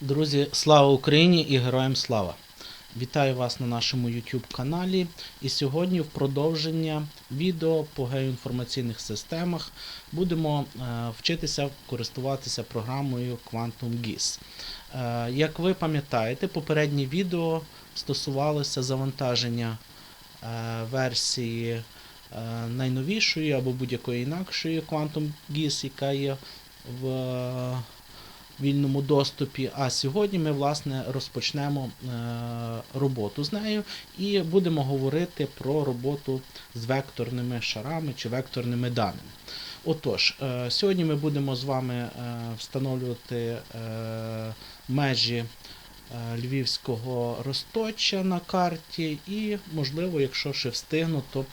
Друзі, слава Україні і героям слава! Вітаю вас на нашому YouTube каналі. І сьогодні, в продовження відео по геоінформаційних системах, будемо е, вчитися користуватися програмою Quantum GIS. Е, як ви пам'ятаєте, попереднє відео стосувалося завантаження е, версії найновішої або будь-якої інакшої Quantum GIS, яка є в вільному доступі. А сьогодні ми власне розпочнемо е, роботу з нею і будемо говорити про роботу з векторними шарами чи векторними даними. Отож, е, сьогодні ми будемо з вами е, встановлювати межі. Львівського розточа на карті, і, можливо, якщо ще встигну, то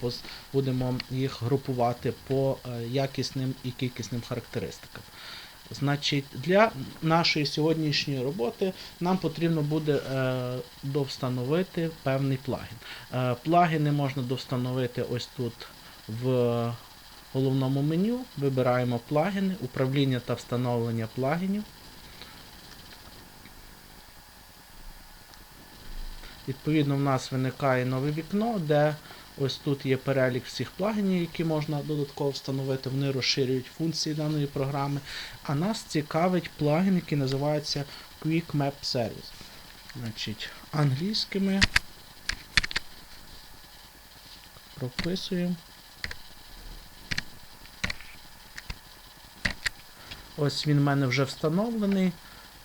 будемо їх групувати по якісним і кількісним характеристикам. Значить, для нашої сьогоднішньої роботи нам потрібно буде е, довстановити певний плагін. Е, плагіни можна довстановити ось тут в головному меню. Вибираємо плагіни, управління та встановлення плагінів. Відповідно, в нас виникає нове вікно, де ось тут є перелік всіх плагінів, які можна додатково встановити. Вони розширюють функції даної програми. А нас цікавить плагін, який називається Quick Map Service. Значить, англійськими прописуємо. Ось він в мене вже встановлений.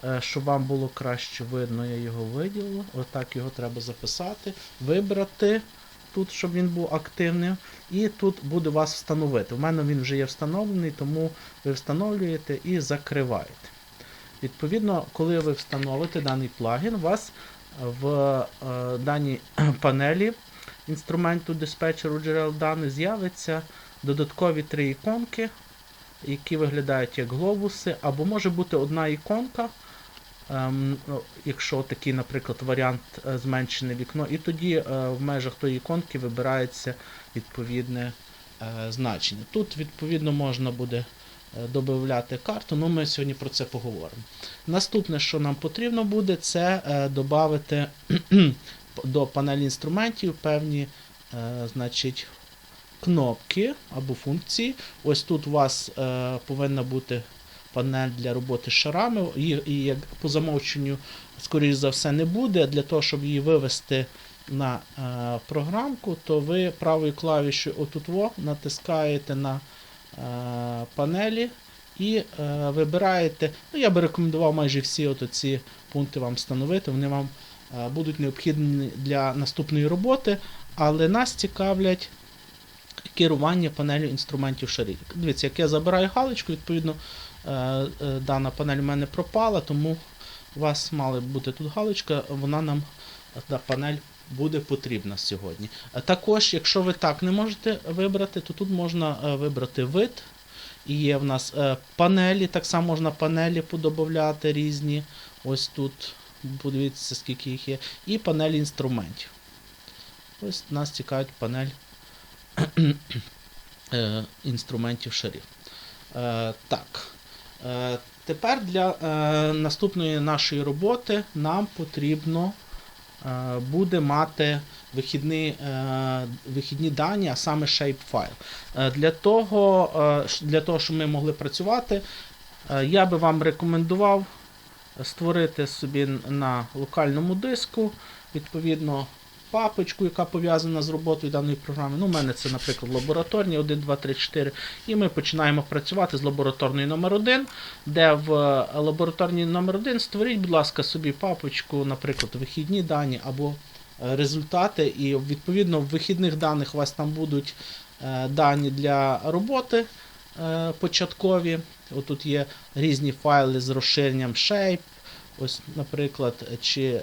Е, Щоб вам було краще видно, я його виділив. Отак його треба записати, вибрати тут, щоб він був активним. І тут буде вас встановити. У мене він вже є встановлений, тому ви встановлюєте і закриваєте. Відповідно, коли ви встановите даний плагін, у вас в е, даній панелі інструменту диспетчеру джерел даних з'явиться додаткові три іконки, які виглядають як глобуси, або може бути одна іконка, якщо такий, наприклад, варіант е, зменшене вікно, і тоді е, в межах тої іконки вибирається відповідне е, значення. Тут, відповідно, можна буде додати карту, але ми сьогодні про це поговоримо. Наступне, що нам потрібно буде, це додати до панелі інструментів певні значить, кнопки або функції. Ось тут у вас повинна бути панель для роботи з шарами. Її, і як по замовченню, скоріш за все, не буде. Для того, щоб її вивести на е, програмку, то ви правою клавішою отут во натискаєте на е, панелі і е, вибираєте. Ну, я би рекомендував майже всі ці пункти вам встановити. Вони вам е, будуть необхідні для наступної роботи, але нас цікавлять керування панелю інструментів шарів. Дивіться, як я забираю галочку, відповідно, е, е, дана панель у мене пропала, тому у вас мала бути тут галочка, вона нам та панель буде потрібна сьогодні. Е, Також, якщо ви так не можете вибрати, то тут можна вибрати вид. І є в нас панелі, так само можна панелі подобавляти різні. Ось тут, подивіться, скільки їх є. І панелі інструментів. Ось нас цікавить панель інструментів шарів. Е, так. Е, тепер для е, наступної нашої роботи нам потрібно е, буде мати вихідні, е, вихідні дані, а саме shapefile. Е, для, того, е, для того, щоб ми могли працювати, е, я би вам рекомендував створити собі на локальному диску, відповідно, папочку, яка пов'язана з роботою даної програми. Ну, у мене це, наприклад, лабораторні 1, 2, 3, 4. І ми починаємо працювати з лабораторною номер 1, де в е, лабораторній номер 1 створіть, будь ласка, собі папочку, наприклад, вихідні дані або е, результати. І відповідно в вихідних даних у вас там будуть е, дані для роботи початкові. Отут є різні файли з розширенням shape, ось, наприклад, чи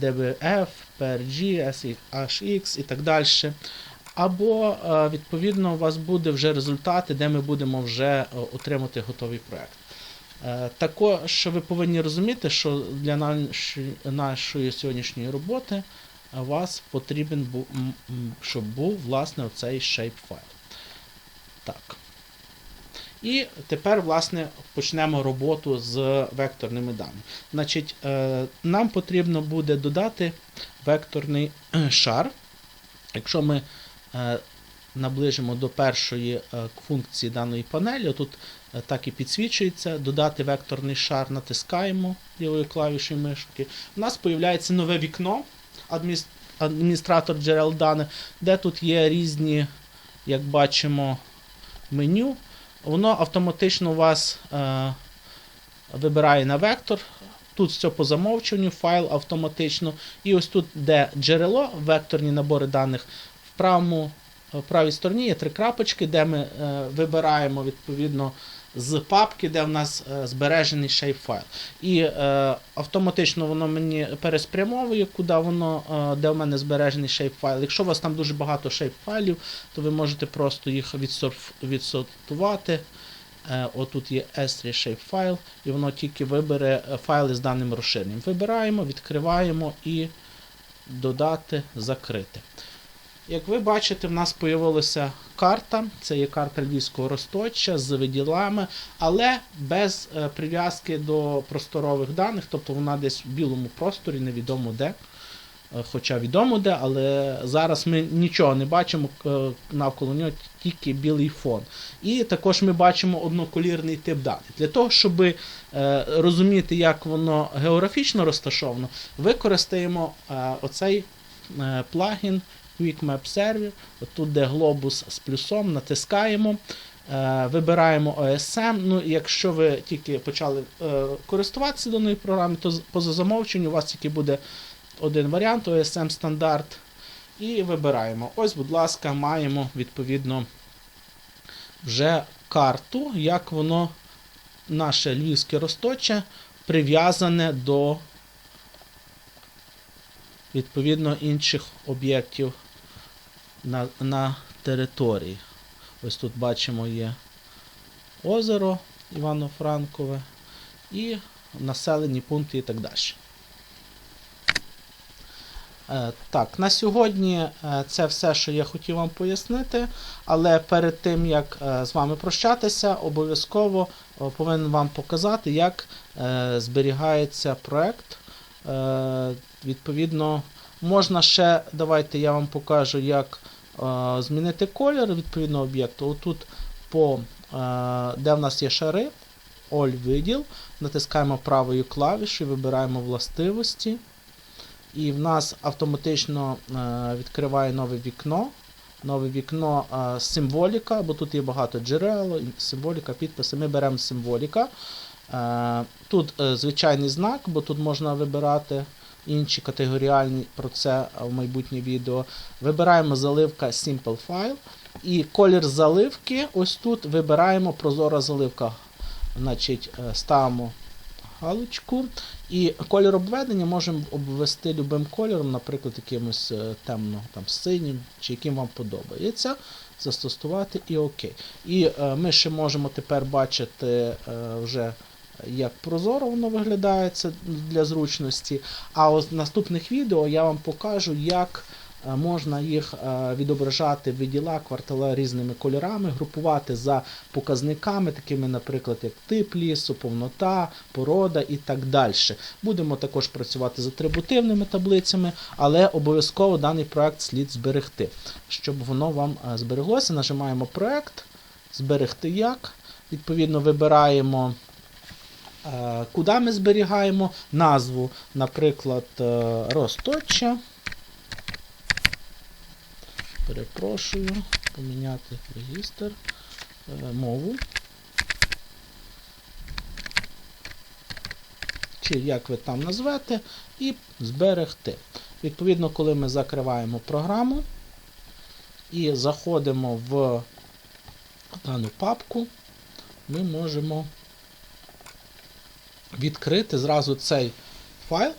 DBF, PRG, SHX і так далі. Або, е, відповідно, у вас буде вже результати, де ми будемо вже е, отримати готовий проект. Е, Також ви повинні розуміти, що для нашої, сьогоднішньої роботи е, вас потрібен був, щоб був власне оцей shape файл. Так. І тепер, власне, почнемо роботу з векторними даними. Значить, е, нам потрібно буде додати векторний е, шар. Якщо ми е, наближимо до першої функції даної панелі, тут так і підсвічується, додати векторний шар, натискаємо лівою клавішою мишки. У нас з'являється нове вікно, адміністратор джерел даних, де тут є різні, як бачимо, меню. Воно автоматично у вас е, вибирає на вектор. Тут все по замовчуванню, файл автоматично. І ось тут, де джерело, векторні набори даних, в правому в правій стороні є три крапочки, де ми е, вибираємо відповідно з папки, де в нас е, збережений шейп-файл. І е, автоматично воно мені переспрямовує, куди воно, е, де в мене збережений шейп-файл. Якщо у вас там дуже багато шейп-файлів, то ви можете просто їх відсорф, відсортувати. Е, Отут є S3 shapefile, і воно тільки вибере е, файли з даним розширенням. Вибираємо, відкриваємо і додати, закрити. Як ви бачите, в нас з'явилася карта. Це є карта Львівського Росточа з виділами, але без е, прив'язки до просторових даних, тобто вона десь в білому просторі, невідомо де. Е, Хоча відомо де, але зараз ми нічого не бачимо е, навколо нього, тільки білий фон. І також ми бачимо одноколірний тип даних. Для того, щоб розуміти, як воно географічно розташовано, використаємо оцей плагін Quick Map Server. Тут, де глобус з плюсом, натискаємо. е, Вибираємо OSM. Ну, якщо ви тільки почали е, користуватися даною програмою, то поза замовченню у вас тільки буде один варіант OSM стандарт. І вибираємо. Ось, будь ласка, маємо відповідно вже карту, як воно, наше львівське розточе, прив'язане до відповідно інших об'єктів на, на території. Ось тут бачимо є озеро Івано-Франкове і населені пункти і так далі. Е, Так, на сьогодні е, це все, що я хотів вам пояснити. Але перед тим як е, з вами прощатися, обов'язково повинен вам показати, як зберігається проект. Е, Відповідно, можна ще, давайте я вам покажу, як е, змінити колір відповідно об'єкту. Отут, по, е, де в нас є шари, All виділ, натискаємо правою клавішою, вибираємо властивості. І в нас автоматично відкриває нове вікно. Нове вікно символіка, бо тут є багато джерел, символіка, підписи. Ми беремо символіка. Е, тут е, звичайний знак, бо тут можна вибирати інші категоріальні про це в майбутнє відео. Вибираємо заливка Simple File. І колір заливки, ось тут вибираємо прозора заливка. Значить, е, ставимо галочку. І колір обведення можемо обвести любим кольором, наприклад, якимось темно там, синім, чи яким вам подобається. Застосувати і ОК. І е, ми ще можемо тепер бачити е, вже. Як прозоро воно виглядає це для зручності. А в наступних відео я вам покажу, як е, можна їх е, відображати в відділа квартала різними кольорами, групувати за показниками, такими, наприклад, як тип лісу, повнота, порода і так далі. Будемо також працювати з атрибутивними таблицями, але обов'язково даний проект слід зберегти. Щоб воно вам е, збереглося, нажимаємо проект, зберегти як. Відповідно, вибираємо. Е, Куди ми зберігаємо назву, наприклад, е, Росточа. Перепрошую, поміняти регістр, е, мову. Чи як ви там назвете, і зберегти. Відповідно, коли ми закриваємо програму і заходимо в дану папку, ми можемо відкрити зразу цей файл,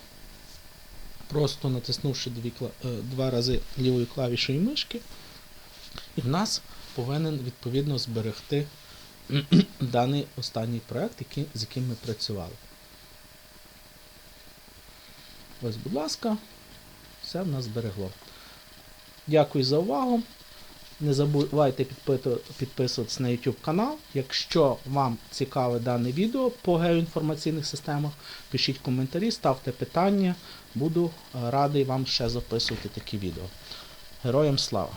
просто натиснувши дві, е, два рази лівою клавішою мишки, і в нас повинен відповідно зберегти даний останній проект, який, з яким ми працювали. Ось, будь ласка, все в нас зберегло. Дякую за увагу. Не забувайте підписуватись на YouTube канал. Якщо вам цікаве дане відео по геоінформаційних системах, пишіть коментарі, ставте питання. Буду е, радий вам ще записувати такі відео. Героям слава!